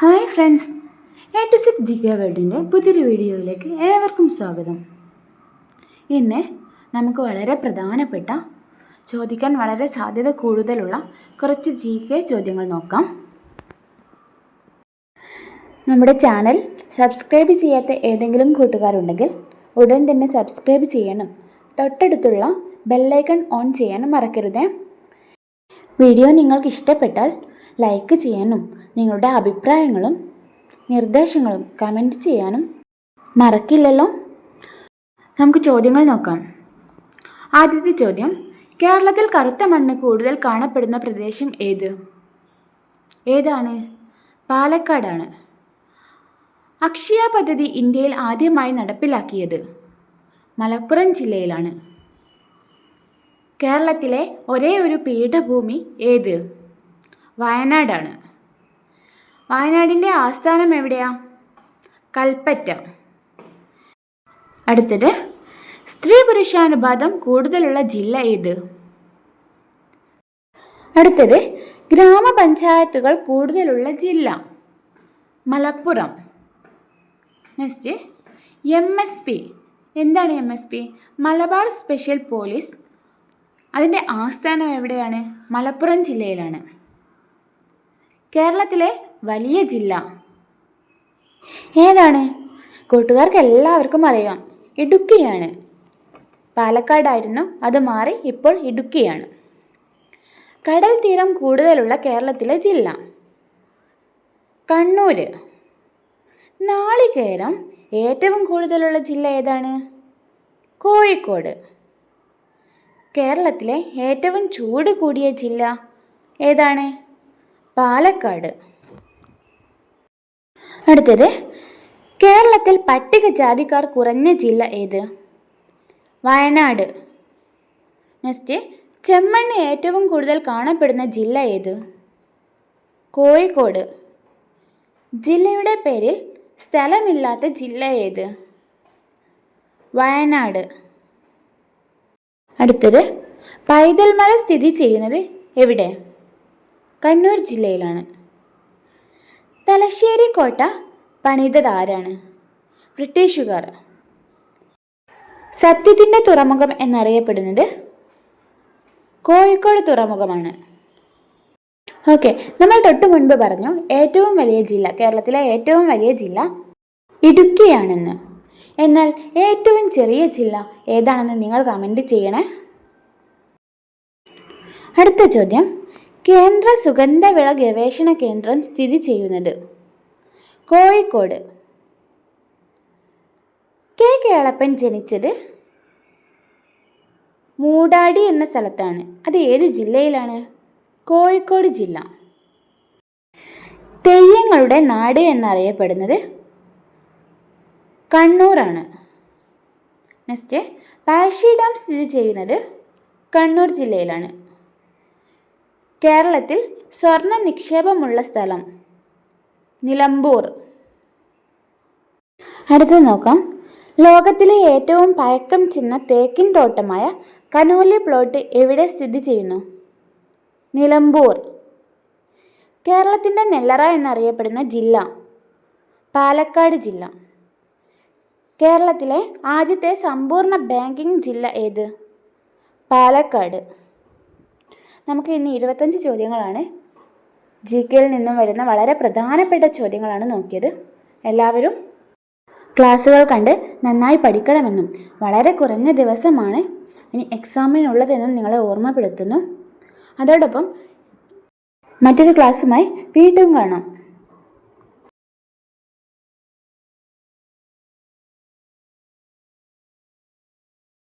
Hi friends. A to six giga വേൾഡിന്റെ പുതിയൊരു വീഡിയോയിലേക്ക് ഏവർക്കും സ്വാഗതം. ഇന്ന് നമുക്ക് വളരെ പ്രധാനപ്പെട്ട ചോദിക്കാൻ വളരെ സാധ്യത കൂടുതലുള്ള കുറച്ച് ജി കെ ചോദ്യങ്ങൾ നോക്കാം. നമ്മുടെ ചാനൽ സബ്സ്ക്രൈബ് ചെയ്യാത്ത ഏതെങ്കിലും കൂട്ടുകാരുണ്ടെങ്കിൽ ഉടൻ തന്നെ സബ്സ്ക്രൈബ് ചെയ്യാനും തൊട്ടടുത്തുള്ള ബെല്ലൈക്കൺ ഓൺ ചെയ്യാനും മറക്കരുതേ. വീഡിയോ നിങ്ങൾക്ക് ഇഷ്ടപ്പെട്ടാൽ ലൈക്ക് ചെയ്യാനും നിങ്ങളുടെ അഭിപ്രായങ്ങളും നിർദ്ദേശങ്ങളും കമന്റ് ചെയ്യാനും മറക്കില്ലല്ലോ. നമുക്ക് ചോദ്യങ്ങൾ നോക്കാം. ആദ്യത്തെ ചോദ്യം കേരളത്തിൽ കറുത്ത മണ്ണ് കൂടുതൽ കാണപ്പെടുന്ന പ്രദേശം ഏത്? ഏതാണ്? പാലക്കാടാണ്. അക്ഷയ പദ്ധതി ഇന്ത്യയിൽ ആദ്യമായി നടപ്പിലാക്കിയത് മലപ്പുറം ജില്ലയിലാണ്. കേരളത്തിലെ ഒരേ ഒരു പീഠഭൂമി ഏത്? വയനാടാണ്. വയനാടിന്റെ ആസ്ഥാനം എവിടെയാ? കൽപ്പറ്റ. അടുത്തത് സ്ത്രീ പുരുഷാനുപാതം കൂടുതലുള്ള ജില്ല ഏത്? അടുത്തത് ഗ്രാമപഞ്ചായത്തുകൾ കൂടുതലുള്ള ജില്ല? Malappuram. Next M S P. എന്താണ് M S P? Malabar special police. അതിന്റെ ആസ്ഥാനം എവിടെയാണ്? മലപ്പുറം ജില്ലയിലാണ്. കേരളത്തിലെ വലിയ ജില്ല. ഏതാണ്? കൂട്ടുകാർക്ക് എല്ലാവർക്കും അറിയാം. ഇടുക്കിയാണ്. പാലക്കാടായിരുന്നു. അത് മാറി ഇപ്പോൾ ഇടുക്കിയാണ്. കടൽ തീരം കൂടുതലുള്ള കേരളത്തിലെ ജില്ല. കണ്ണൂർ നാളികേരം ഏറ്റവും കൂടുതലുള്ള ജില്ല ഏതാണ്? കോഴിക്കോട്. കേരളത്തിലെ ഏറ്റവും ചൂട് കൂടിയ ജില്ല ഏതാണ്? പാലക്കാട്. അടുത്തത് കേരളത്തിൽ പട്ടികജാതിക്കാർ കുറഞ്ഞ ജില്ല ഏത്? വയനാട്. നെക്സ്റ്റ് ചെമ്മണ്ണ് ഏറ്റവും കൂടുതൽ കാണപ്പെടുന്ന ജില്ല ഏത്? കോഴിക്കോട്. ജില്ലയുടെ പേരിൽ സ്ഥലമില്ലാത്ത ജില്ല ഏത്? വയനാട്. അടുത്തത് പൈതൽമല സ്ഥിതി ചെയ്യുന്നത് എവിടെ? കണ്ണൂർ ജില്ലയിലാണ്. തലശ്ശേരി കോട്ട പണിതത് ആരാണ് ബ്രിട്ടീഷുകാർ. സത്യത്തിന്റെ തുറമുഖം എന്നറിയപ്പെടുന്നത് കോഴിക്കോട് തുറമുഖമാണ്. ഓക്കെ നമ്മൾ തൊട്ട് മുൻപ് പറഞ്ഞു ഏറ്റവും വലിയ ജില്ല കേരളത്തിലെ ഏറ്റവും വലിയ ജില്ല ഇടുക്കിയാണെന്ന്. എന്നാൽ ഏറ്റവും ചെറിയ ജില്ല ഏതാണെന്ന് നിങ്ങൾ കമന്റ് ചെയ്യണേ? അടുത്ത ചോദ്യം. കേന്ദ്ര സുഗന്ധവിള ഗവേഷണ കേന്ദ്രം സ്ഥിതി ചെയ്യുന്നത്? കോഴിക്കോട്. കെ. കേളപ്പൻ ജനിച്ചത് മൂടാടി എന്ന സ്ഥലത്താണ്. അത് ഏത് ജില്ലയിലാണ്? കോഴിക്കോട് ജില്ല. തെയ്യങ്ങളുടെ നാട് എന്നറിയപ്പെടുന്നത് കണ്ണൂറാണ് നെക്സ്റ്റ് പാഷി ഡാം സ്ഥിതി ചെയ്യുന്നത് കണ്ണൂർ ജില്ലയിലാണ്. കേരളത്തിൽ സ്വർണ നിക്ഷേപമുള്ള സ്ഥലം. നിലമ്പൂർ. അടുത്ത് നോക്കാം. ലോകത്തിലെ ഏറ്റവും പഴക്കം ചെന്ന തേക്കിൻ തോട്ടമായ കനോലി പ്ലോട്ട് എവിടെ സ്ഥിതി ചെയ്യുന്നു? നിലമ്പൂർ. കേരളത്തിന്റെ നെല്ലറ എന്നറിയപ്പെടുന്ന ജില്ല പാലക്കാട് ജില്ല. കേരളത്തിലെ ആദ്യത്തെ സമ്പൂർണ ബാങ്കിംഗ് ജില്ല ഏത്? പാലക്കാട്. നമുക്ക് ഇന്ന് ഇരുപത്തഞ്ച് ചോദ്യങ്ങളാണ്. ജി കെയിൽ നിന്നും വരുന്ന വളരെ പ്രധാനപ്പെട്ട ചോദ്യങ്ങളാണ് നോക്കിയത്. എല്ലാവരും ക്ലാസ്സുകൾ കണ്ട് നന്നായി പഠിക്കണമെന്നും വളരെ കുറഞ്ഞ ദിവസമാണ് ഇനി എക്സാമിനുള്ളതെന്നും നിങ്ങളെ ഓർമ്മപ്പെടുത്തുന്നു. അതോടൊപ്പം മറ്റൊരു ക്ലാസ്സുമായി വീണ്ടും കാണാം.